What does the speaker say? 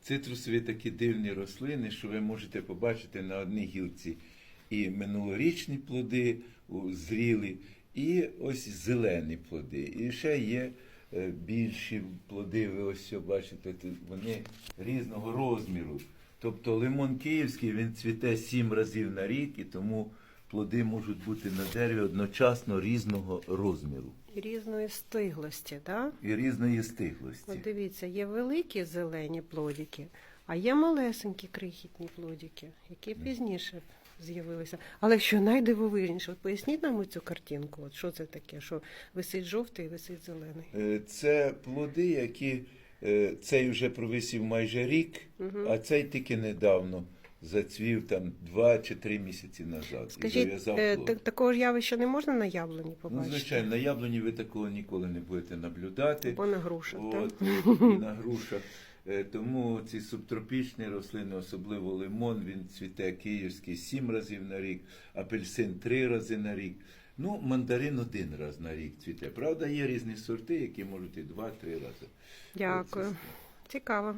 цитрусові такі дивні рослини, що ви можете побачити на одній гілці і минулорічні плоди зрілі, і ось зелені плоди. І ще є е, більші плоди, ви ось бачите, вони різного розміру. Тобто лимон київський він цвіте сім разів на рік, і тому плоди можуть бути на дереві одночасно різного розміру різної стиглості, так? і різної стиглості. От дивіться, є великі зелені плодики, а є малесенькі крихітні плодики, які пізніше з'явилися. Але що найдивовижніше, от поясніть нам цю картинку, от що це таке, що висить жовтий і висить зелений. Е, Це плоди, які е, цей вже провисів майже рік, а цей тільки недавно зацвів там два чи три місяці назад. і Скажіть, зав'язав е, так- такого ж явища не можна на яблуні Ну, звичайно, на яблуні ви такого ніколи не будете наблюдати. Або на грушах, От, так? і на грушах. Е, Тому ці субтропічні рослини, особливо лимон, він цвіте київський сім разів на рік, апельсин три рази на рік. Ну, мандарин один раз на рік цвіте. Правда, є різні сорти, які можуть і два-три рази. Дякую. Цікаво.